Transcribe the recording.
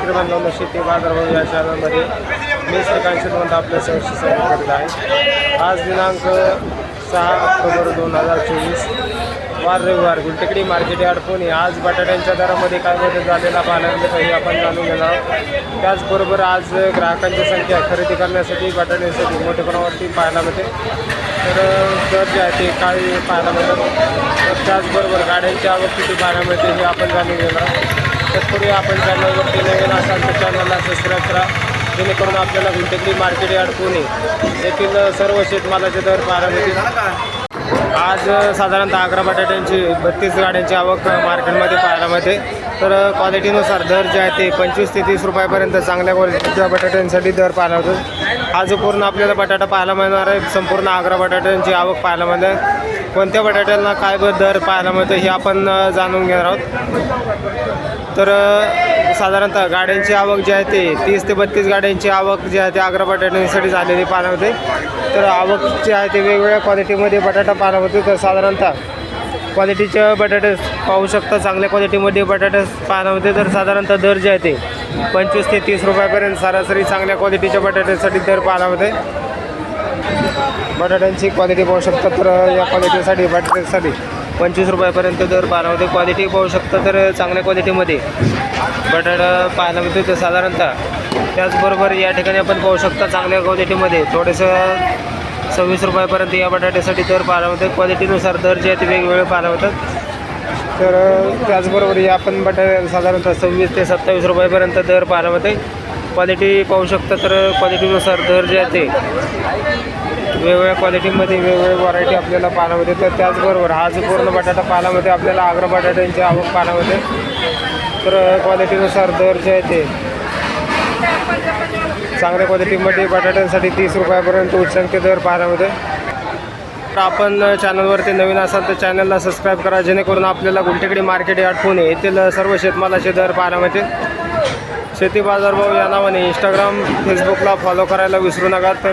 शेतकरी बांधवांनो शेती बाजारभाव या चॅनलमध्ये मी श्रीकांत शिरवंत आपल्या सहशी स्वागत करत आहे. आज दिनांक सहा ऑक्टोबर दोन हजार चोवीस वार रविवार गुलटेकडी मार्केट यार्ड पुणे आज बटाट्यांच्या दरामध्ये काय बदल झालेला पाहायला मिळत आपण जाणून घेणार त्याचबरोबर आज ग्राहकांची संख्या खरेदी करण्यासाठी बटाट्यांसाठी मोठ्या प्रमाणावरती पाहायला मिळते. तर दर जे आहे ते काही पाहायला मिळतात. तर त्याचबरोबर गाड्यांची आवक किती पाहायला मिळते हे आपण जाणून घेणार तत्पूर्वी आपण चॅनलवरती नवीन असाल तर चॅनलला सबस्क्राईब करा. जेणेकरून आपल्याला गुंटेकडी मार्केट यार्ड पुणे येथील सर्व शेतमालाचे दर पाहायला मिळतील. आज साधारणतः अकरा बटाट्यांची बत्तीस गाड्यांची आवक मार्केटमध्ये पाहायला मिळते. तर क्वालिटीनुसार दर जे आहे ते पंचवीस ते तीस रुपयापर्यंत चांगल्या क्वालिटीच्या बटाट्यांसाठी दर पाहायला होतो आज पूर्ण आपल्याला बटाटा पाहायला मिळणार आहे. संपूर्ण आग्रा बटाट्यांची आवक पाहायला मिळते. कोणत्या बटाट्यांना काय दर पाहायला मिळतं हे आपण जाणून घेणार आहोत. तर साधारणतः गाड्यांची आवक जी आहे ते तीस ते बत्तीस गाड्यांची आवक जी आहे ते आग्रा बटाट्यांसाठी झालेली पाहायला होते तर आवक जी आहे ते वेगवेगळ्या क्वालिटीमध्ये बटाटा पाहायला होते तर साधारणतः क्वालिटीच्या बटाटे पाहू शकता चांगल्या क्वालिटीमध्ये बटाटे पाहायला होते तर साधारणतः दर जे आहे ते पंचवीस ते तीस रुपयापर्यंत सरासरी चांगल्या क्वालिटीच्या बटाट्यासाठी दर पाहायला होते बटाट्यांची क्वालिटी पाहू शकता तर या क्वालिटीसाठी बटाट्यासाठी पंचवीस रुपयापर्यंत दर पाण्यामध्ये होते क्वालिटी पाहू शकता तर चांगल्या क्वालिटीमध्ये बटाटा पाहायला मिळतो तर साधारणतः त्याचबरोबर या ठिकाणी आपण पाहू शकता चांगल्या क्वालिटीमध्ये थोडंसं सव्वीस रुपयापर्यंत या बटाट्यासाठी दर पाहायला होते क्वालिटीनुसार दर जे आहेत ते वेगवेगळे पाहायला होतात तर त्याचबरोबर या पण बटाटे साधारणतः सव्वीस ते सत्तावीस रुपयापर्यंत दर पाहायला होते क्वालिटी पाहू शकता तर क्वालिटीनुसार दर जे आहे ते वेगवेगळ्या क्वालिटीमध्ये वेगवेगळ्या व्हरायटी आपल्याला पाहायला होते तर त्याचबरोबर हा जो पूर्ण बटाटा पाहायला आपल्याला आग्रा बटाट्यांची आवक पाहायला होते तर क्वालिटीनुसार दर जे आहे ते चांगल्या क्वालिटीमध्ये बटाट्यांसाठी तीस रुपयापर्यंत उच्चांकी दर पाहायला मिळते. तर आपण चॅनलवरती नवीन असाल तर चॅनलला सबस्क्राईब करा जेणेकरून आपल्याला गुलटेकडी मार्केट यार्ड पुणे येथील सर्व शेतमालाचे दर पाहायला मिळतील. शेती बाजारभाव या नावाने इंस्टाग्राम फेसबुकला फॉलो करायला विसरू नका. तर